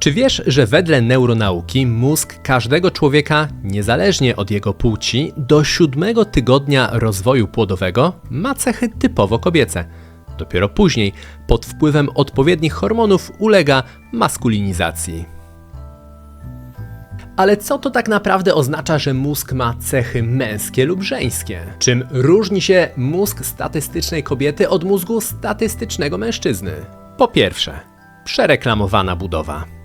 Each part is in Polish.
Czy wiesz, że wedle neuronauki mózg każdego człowieka, niezależnie od jego płci, do siódmego tygodnia rozwoju płodowego ma cechy typowo kobiece? Dopiero później, pod wpływem odpowiednich hormonów, ulega maskulinizacji. Ale co to tak naprawdę oznacza, że mózg ma cechy męskie lub żeńskie? Czym różni się mózg statystycznej kobiety od mózgu statystycznego mężczyzny? Po pierwsze, przereklamowana budowa.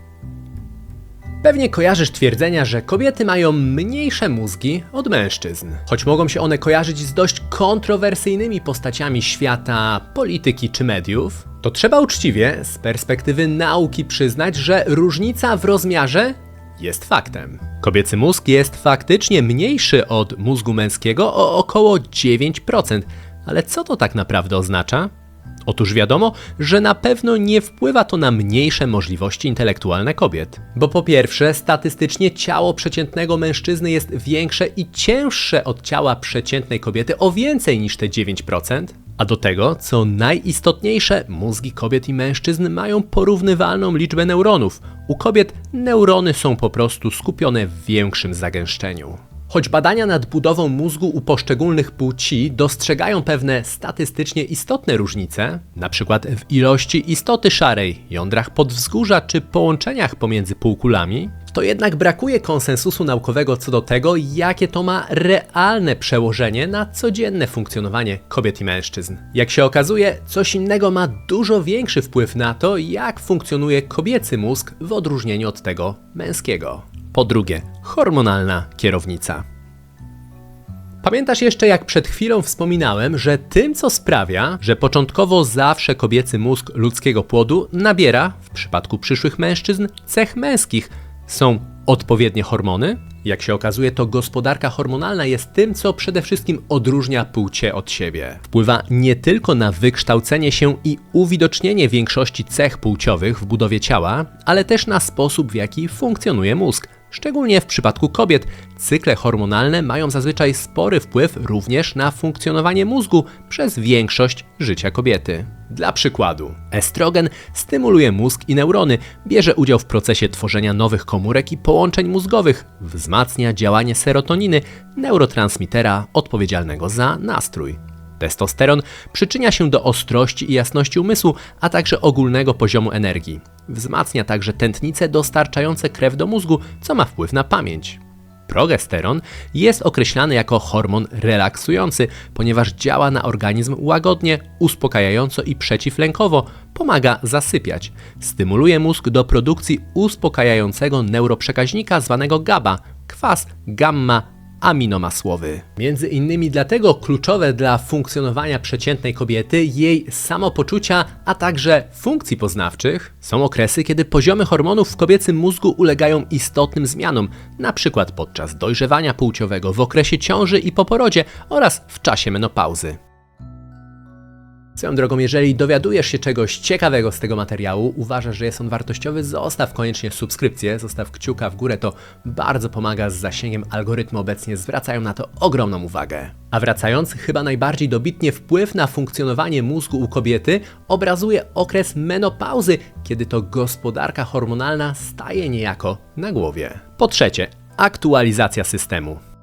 Pewnie kojarzysz twierdzenia, że kobiety mają mniejsze mózgi od mężczyzn. Choć mogą się one kojarzyć z dość kontrowersyjnymi postaciami świata polityki czy mediów, to trzeba uczciwie, z perspektywy nauki, przyznać, że różnica w rozmiarze jest faktem. Kobiecy mózg jest faktycznie mniejszy od mózgu męskiego o około 9%. Ale co to tak naprawdę oznacza? Otóż wiadomo, że na pewno nie wpływa to na mniejsze możliwości intelektualne kobiet. Bo po pierwsze, statystycznie ciało przeciętnego mężczyzny jest większe i cięższe od ciała przeciętnej kobiety o więcej niż te 9%. A do tego, co najistotniejsze, mózgi kobiet i mężczyzn mają porównywalną liczbę neuronów. U kobiet neurony są po prostu skupione w większym zagęszczeniu. Choć badania nad budową mózgu u poszczególnych płci dostrzegają pewne statystycznie istotne różnice, np. w ilości istoty szarej, jądrach podwzgórza czy połączeniach pomiędzy półkulami, to jednak brakuje konsensusu naukowego co do tego, jakie to ma realne przełożenie na codzienne funkcjonowanie kobiet i mężczyzn. Jak się okazuje, coś innego ma dużo większy wpływ na to, jak funkcjonuje kobiecy mózg w odróżnieniu od tego męskiego. Po drugie, hormonalna kierownica. Pamiętasz jeszcze, jak przed chwilą wspominałem, że tym, co sprawia, że początkowo zawsze kobiecy mózg ludzkiego płodu nabiera, w przypadku przyszłych mężczyzn, cech męskich, są odpowiednie hormony? Jak się okazuje, to gospodarka hormonalna jest tym, co przede wszystkim odróżnia płcie od siebie. Wpływa nie tylko na wykształcenie się i uwidocznienie większości cech płciowych w budowie ciała, ale też na sposób, w jaki funkcjonuje mózg. Szczególnie w przypadku kobiet, cykle hormonalne mają zazwyczaj spory wpływ również na funkcjonowanie mózgu przez większość życia kobiety. Dla przykładu, estrogen stymuluje mózg i neurony, bierze udział w procesie tworzenia nowych komórek i połączeń mózgowych, wzmacnia działanie serotoniny, neurotransmitera odpowiedzialnego za nastrój. Testosteron przyczynia się do ostrości i jasności umysłu, a także ogólnego poziomu energii. Wzmacnia także tętnice dostarczające krew do mózgu, co ma wpływ na pamięć. Progesteron jest określany jako hormon relaksujący, ponieważ działa na organizm łagodnie, uspokajająco i przeciwlękowo, pomaga zasypiać. Stymuluje mózg do produkcji uspokajającego neuroprzekaźnika zwanego GABA, kwas gamma aminomasłowy. Między innymi dlatego kluczowe dla funkcjonowania przeciętnej kobiety, jej samopoczucia, a także funkcji poznawczych są okresy, kiedy poziomy hormonów w kobiecym mózgu ulegają istotnym zmianom, np. podczas dojrzewania płciowego, w okresie ciąży i po porodzie oraz w czasie menopauzy. Swoją drogą, jeżeli dowiadujesz się czegoś ciekawego z tego materiału, uważasz, że jest on wartościowy, zostaw koniecznie subskrypcję, zostaw kciuka w górę, to bardzo pomaga z zasięgiem algorytmu obecnie zwracają na to ogromną uwagę. A wracając, chyba najbardziej dobitnie wpływ na funkcjonowanie mózgu u kobiety obrazuje okres menopauzy, kiedy to gospodarka hormonalna staje niejako na głowie. Po trzecie, aktualizacja systemu.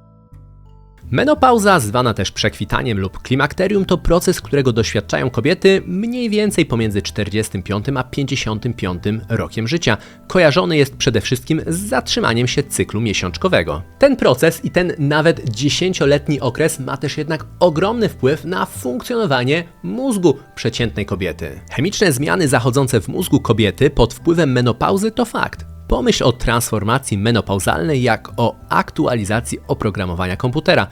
Menopauza, zwana też przekwitaniem lub klimakterium, to proces, którego doświadczają kobiety mniej więcej pomiędzy 45 a 55 rokiem życia. Kojarzony jest przede wszystkim z zatrzymaniem się cyklu miesiączkowego. Ten proces i ten nawet 10-letni okres ma też jednak ogromny wpływ na funkcjonowanie mózgu przeciętnej kobiety. Chemiczne zmiany zachodzące w mózgu kobiety pod wpływem menopauzy to fakt. Pomyśl o transformacji menopauzalnej jak o aktualizacji oprogramowania komputera.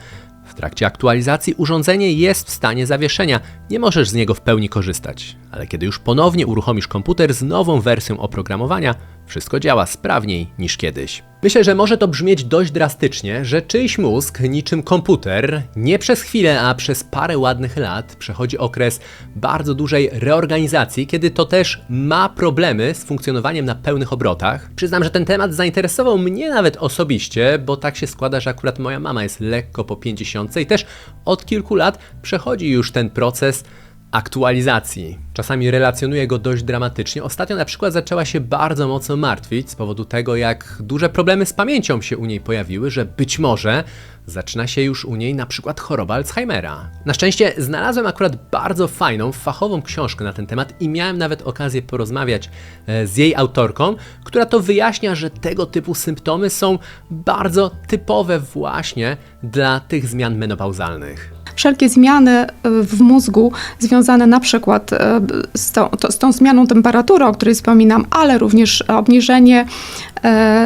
W trakcie aktualizacji urządzenie jest w stanie zawieszenia, nie możesz z niego w pełni korzystać, ale kiedy już ponownie uruchomisz komputer z nową wersją oprogramowania, wszystko działa sprawniej niż kiedyś. Myślę, że może to brzmieć dość drastycznie, że czyjś mózg, niczym komputer, nie przez chwilę, a przez parę ładnych lat przechodzi okres bardzo dużej reorganizacji, kiedy to też ma problemy z funkcjonowaniem na pełnych obrotach. Przyznam, że ten temat zainteresował mnie nawet osobiście, bo tak się składa, że akurat moja mama jest lekko po 50 i też od kilku lat przechodzi już ten proces aktualizacji. Czasami relacjonuje go dość dramatycznie. Ostatnio na przykład zaczęła się bardzo mocno martwić z powodu tego, jak duże problemy z pamięcią się u niej pojawiły, że być może zaczyna się już u niej na przykład choroba Alzheimera. Na szczęście znalazłem akurat bardzo fajną, fachową książkę na ten temat i miałem nawet okazję porozmawiać e, z jej autorką, która to wyjaśnia, że tego typu symptomy są bardzo typowe właśnie dla tych zmian menopauzalnych wszelkie zmiany e, w mózgu związane na przykład e, z tą, to, z tą zmianą temperatury, o której wspominam, ale również obniżenie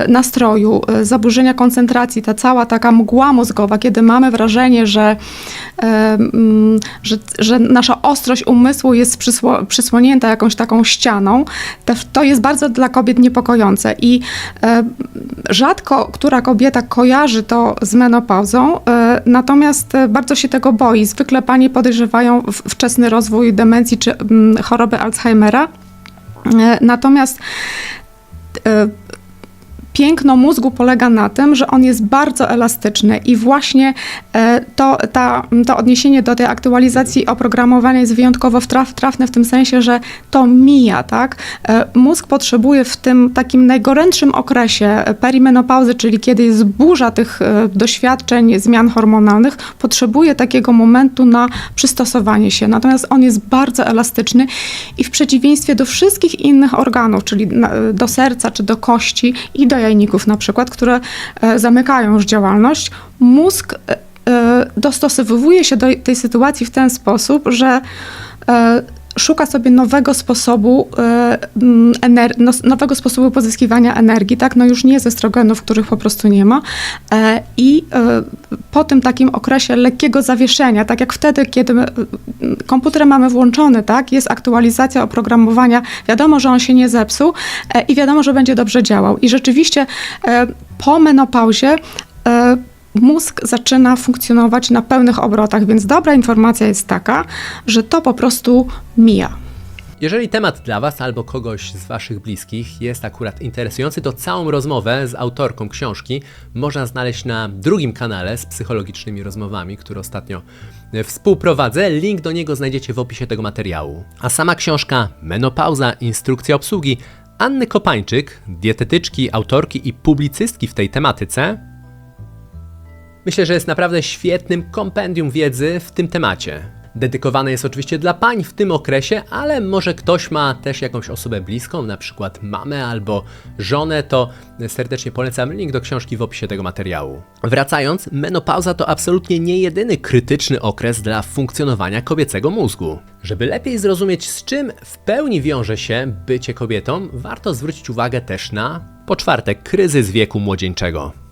nastroju, zaburzenia koncentracji, ta cała taka mgła mózgowa, kiedy mamy wrażenie, że, mm, że, że nasza ostrość umysłu jest przysło, przysłonięta jakąś taką ścianą, to jest bardzo dla kobiet niepokojące i rzadko która kobieta kojarzy to z menopauzą, natomiast bardzo się tego boi. Zwykle panie podejrzewają wczesny rozwój demencji czy mm, choroby Alzheimera. E, natomiast e, piękno mózgu polega na tym, że on jest bardzo elastyczny i właśnie e, to, ta, to odniesienie do tej aktualizacji oprogramowania jest wyjątkowo traf, trafne w tym sensie, że to mija, tak? E, mózg potrzebuje w tym takim najgorętszym okresie perimenopauzy, czyli kiedy jest burza tych e, doświadczeń, zmian hormonalnych, potrzebuje takiego momentu na przystosowanie się. Natomiast on jest bardzo elastyczny i w przeciwieństwie do wszystkich innych organów, czyli do serca czy do kości i do jajników na przykład, które e, zamykają już działalność, mózg e, e, dostosowuje się do tej sytuacji w ten sposób, że szuka sobie nowego sposobu, no, nowego sposobu pozyskiwania energii, tak? No już nie ze estrogenów, których po prostu nie ma. I po tym takim okresie lekkiego zawieszenia, tak jak wtedy, kiedy komputer mamy włączony, tak? Jest aktualizacja oprogramowania, wiadomo, że on się nie zepsuł i wiadomo, że będzie dobrze działał. I rzeczywiście po menopauzie mózg zaczyna funkcjonować na pełnych obrotach, więc dobra informacja jest taka, że to po prostu mija. Jeżeli temat dla Was albo kogoś z Waszych bliskich jest akurat interesujący, to całą rozmowę z autorką książki można znaleźć na drugim kanale z psychologicznymi rozmowami, który ostatnio współprowadzę. Link do niego znajdziecie w opisie tego materiału. A sama książka Menopauza, instrukcja obsługi Anny Kopańczyk, dietetyczki, autorki i publicystki w tej tematyce, Myślę, że jest naprawdę świetnym kompendium wiedzy w tym temacie. Dedykowane jest oczywiście dla pań w tym okresie, ale może ktoś ma też jakąś osobę bliską, na przykład mamę albo żonę, to serdecznie polecam link do książki w opisie tego materiału. Wracając, menopauza to absolutnie nie jedyny krytyczny okres dla funkcjonowania kobiecego mózgu. Żeby lepiej zrozumieć z czym w pełni wiąże się bycie kobietą, warto zwrócić uwagę też na po czwarte kryzys wieku młodzieńczego.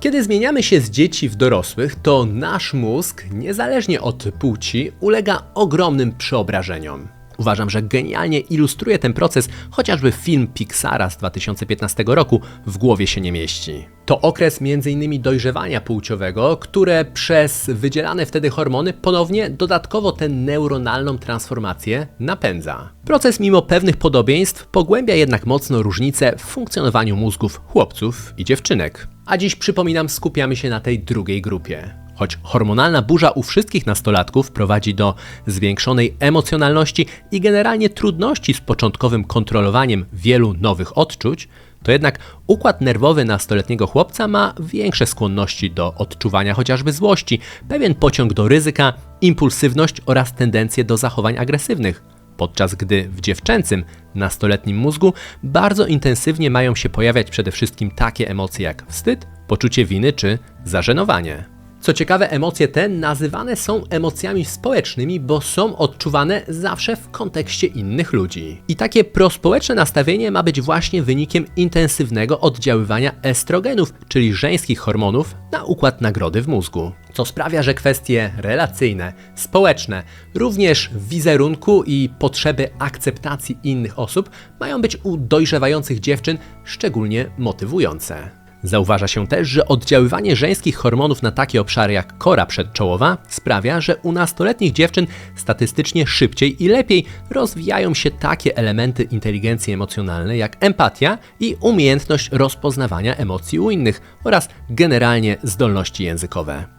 Kiedy zmieniamy się z dzieci w dorosłych, to nasz mózg, niezależnie od płci, ulega ogromnym przeobrażeniom. Uważam, że genialnie ilustruje ten proces chociażby film Pixara z 2015 roku W głowie się nie mieści. To okres m.in. dojrzewania płciowego, które przez wydzielane wtedy hormony ponownie dodatkowo tę neuronalną transformację napędza. Proces mimo pewnych podobieństw pogłębia jednak mocno różnice w funkcjonowaniu mózgów chłopców i dziewczynek. A dziś przypominam, skupiamy się na tej drugiej grupie. Choć hormonalna burza u wszystkich nastolatków prowadzi do zwiększonej emocjonalności i generalnie trudności z początkowym kontrolowaniem wielu nowych odczuć, to jednak układ nerwowy nastoletniego chłopca ma większe skłonności do odczuwania chociażby złości, pewien pociąg do ryzyka, impulsywność oraz tendencje do zachowań agresywnych. Podczas gdy w dziewczęcym, nastoletnim mózgu bardzo intensywnie mają się pojawiać przede wszystkim takie emocje jak wstyd, poczucie winy czy zażenowanie. Co ciekawe, emocje te nazywane są emocjami społecznymi, bo są odczuwane zawsze w kontekście innych ludzi. I takie prospołeczne nastawienie ma być właśnie wynikiem intensywnego oddziaływania estrogenów, czyli żeńskich hormonów, na układ nagrody w mózgu. Co sprawia, że kwestie relacyjne, społeczne, również wizerunku i potrzeby akceptacji innych osób mają być u dojrzewających dziewczyn szczególnie motywujące. Zauważa się też, że oddziaływanie żeńskich hormonów na takie obszary jak kora przedczołowa sprawia, że u nastoletnich dziewczyn statystycznie szybciej i lepiej rozwijają się takie elementy inteligencji emocjonalnej jak empatia i umiejętność rozpoznawania emocji u innych oraz generalnie zdolności językowe.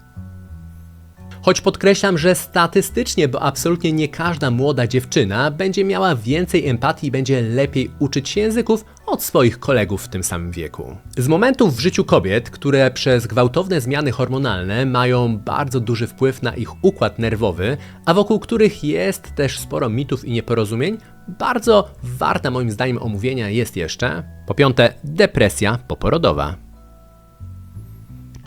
Choć podkreślam, że statystycznie, bo absolutnie nie każda młoda dziewczyna będzie miała więcej empatii i będzie lepiej uczyć się języków od swoich kolegów w tym samym wieku. Z momentów w życiu kobiet, które przez gwałtowne zmiany hormonalne mają bardzo duży wpływ na ich układ nerwowy, a wokół których jest też sporo mitów i nieporozumień, bardzo warta moim zdaniem omówienia jest jeszcze, po piąte, depresja poporodowa.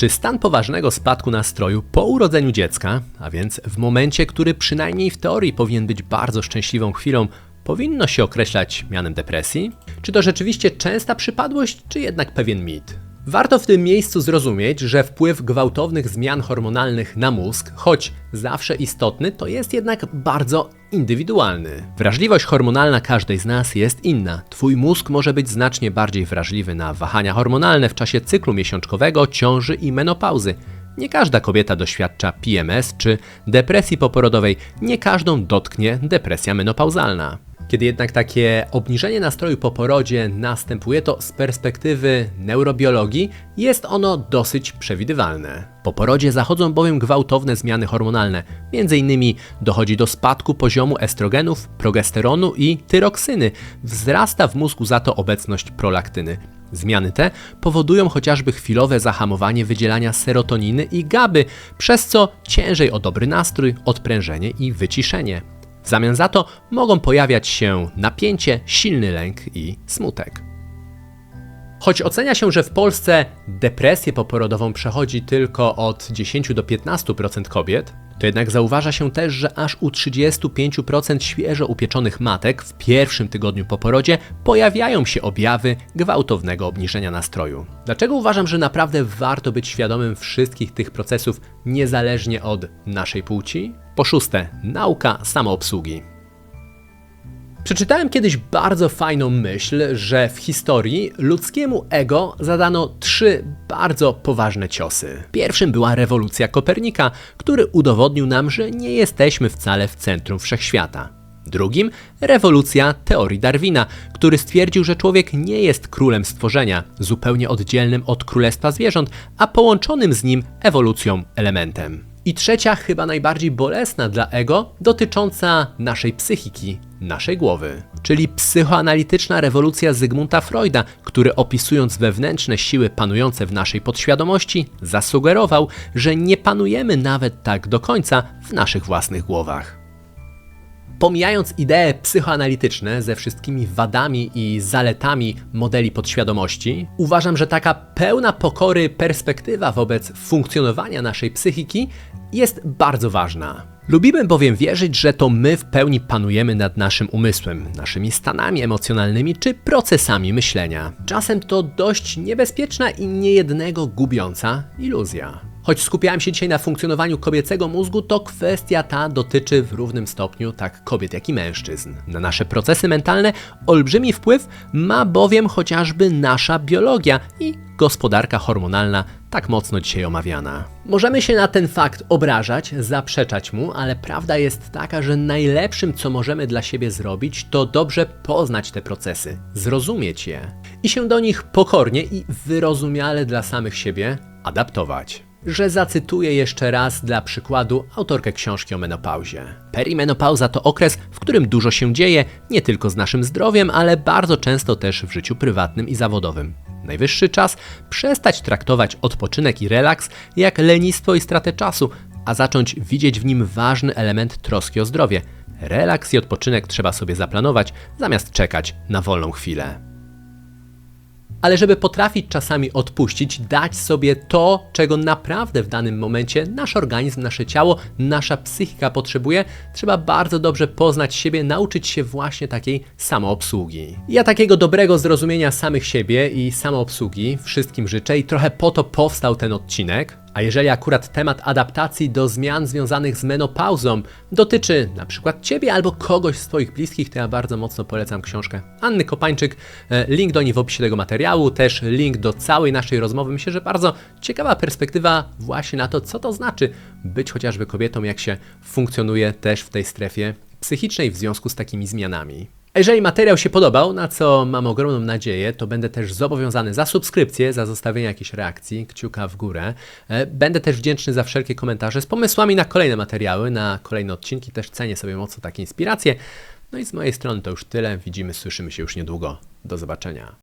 Czy stan poważnego spadku nastroju po urodzeniu dziecka, a więc w momencie, który przynajmniej w teorii powinien być bardzo szczęśliwą chwilą, powinno się określać mianem depresji? Czy to rzeczywiście częsta przypadłość, czy jednak pewien mit? Warto w tym miejscu zrozumieć, że wpływ gwałtownych zmian hormonalnych na mózg, choć zawsze istotny, to jest jednak bardzo indywidualny. Wrażliwość hormonalna każdej z nas jest inna. Twój mózg może być znacznie bardziej wrażliwy na wahania hormonalne w czasie cyklu miesiączkowego, ciąży i menopauzy. Nie każda kobieta doświadcza PMS czy depresji poporodowej, nie każdą dotknie depresja menopauzalna. Kiedy jednak takie obniżenie nastroju po porodzie następuje, to z perspektywy neurobiologii jest ono dosyć przewidywalne. Po porodzie zachodzą bowiem gwałtowne zmiany hormonalne. Między innymi dochodzi do spadku poziomu estrogenów, progesteronu i tyroksyny. Wzrasta w mózgu za to obecność prolaktyny. Zmiany te powodują chociażby chwilowe zahamowanie wydzielania serotoniny i gaby, przez co ciężej o dobry nastrój, odprężenie i wyciszenie. W zamian za to mogą pojawiać się napięcie, silny lęk i smutek. Choć ocenia się, że w Polsce depresję poporodową przechodzi tylko od 10 do 15% kobiet, to jednak zauważa się też, że aż u 35% świeżo upieczonych matek w pierwszym tygodniu po porodzie pojawiają się objawy gwałtownego obniżenia nastroju. Dlaczego uważam, że naprawdę warto być świadomym wszystkich tych procesów niezależnie od naszej płci? Po szóste, nauka samoobsługi. Przeczytałem kiedyś bardzo fajną myśl, że w historii ludzkiemu ego zadano trzy bardzo poważne ciosy. Pierwszym była rewolucja Kopernika, który udowodnił nam, że nie jesteśmy wcale w centrum wszechświata. Drugim rewolucja teorii Darwina, który stwierdził, że człowiek nie jest królem stworzenia, zupełnie oddzielnym od królestwa zwierząt, a połączonym z nim ewolucją elementem. I trzecia, chyba najbardziej bolesna dla ego, dotycząca naszej psychiki, naszej głowy. Czyli psychoanalityczna rewolucja Zygmunta Freuda, który opisując wewnętrzne siły panujące w naszej podświadomości, zasugerował, że nie panujemy nawet tak do końca w naszych własnych głowach. Pomijając idee psychoanalityczne ze wszystkimi wadami i zaletami modeli podświadomości, uważam, że taka pełna pokory perspektywa wobec funkcjonowania naszej psychiki jest bardzo ważna. Lubimy bowiem wierzyć, że to my w pełni panujemy nad naszym umysłem, naszymi stanami emocjonalnymi czy procesami myślenia. Czasem to dość niebezpieczna i niejednego gubiąca iluzja. Choć skupiałem się dzisiaj na funkcjonowaniu kobiecego mózgu, to kwestia ta dotyczy w równym stopniu tak kobiet, jak i mężczyzn. Na nasze procesy mentalne olbrzymi wpływ ma bowiem chociażby nasza biologia i gospodarka hormonalna, tak mocno dzisiaj omawiana. Możemy się na ten fakt obrażać, zaprzeczać mu, ale prawda jest taka, że najlepszym, co możemy dla siebie zrobić, to dobrze poznać te procesy, zrozumieć je i się do nich pokornie i wyrozumiale dla samych siebie adaptować że zacytuję jeszcze raz dla przykładu autorkę książki o menopauzie. Perimenopauza to okres, w którym dużo się dzieje, nie tylko z naszym zdrowiem, ale bardzo często też w życiu prywatnym i zawodowym. Najwyższy czas przestać traktować odpoczynek i relaks jak lenistwo i stratę czasu, a zacząć widzieć w nim ważny element troski o zdrowie. Relaks i odpoczynek trzeba sobie zaplanować, zamiast czekać na wolną chwilę ale żeby potrafić czasami odpuścić, dać sobie to, czego naprawdę w danym momencie nasz organizm, nasze ciało, nasza psychika potrzebuje, trzeba bardzo dobrze poznać siebie, nauczyć się właśnie takiej samoobsługi. Ja takiego dobrego zrozumienia samych siebie i samoobsługi wszystkim życzę i trochę po to powstał ten odcinek. A jeżeli akurat temat adaptacji do zmian związanych z menopauzą dotyczy na przykład Ciebie albo kogoś z Twoich bliskich, to ja bardzo mocno polecam książkę Anny Kopańczyk. E, link do niej w opisie tego materiału, też link do całej naszej rozmowy. Myślę, że bardzo ciekawa perspektywa właśnie na to, co to znaczy być chociażby kobietą, jak się funkcjonuje też w tej strefie psychicznej w związku z takimi zmianami. A jeżeli materiał się podobał, na co mam ogromną nadzieję, to będę też zobowiązany za subskrypcję, za zostawienie jakiejś reakcji, kciuka w górę. E, Będę też wdzięczny za wszelkie komentarze z pomysłami na kolejne materiały, na kolejne odcinki. Też cenię sobie mocno takie inspiracje. No i z mojej strony to już tyle. Widzimy, słyszymy się już niedługo. Do zobaczenia.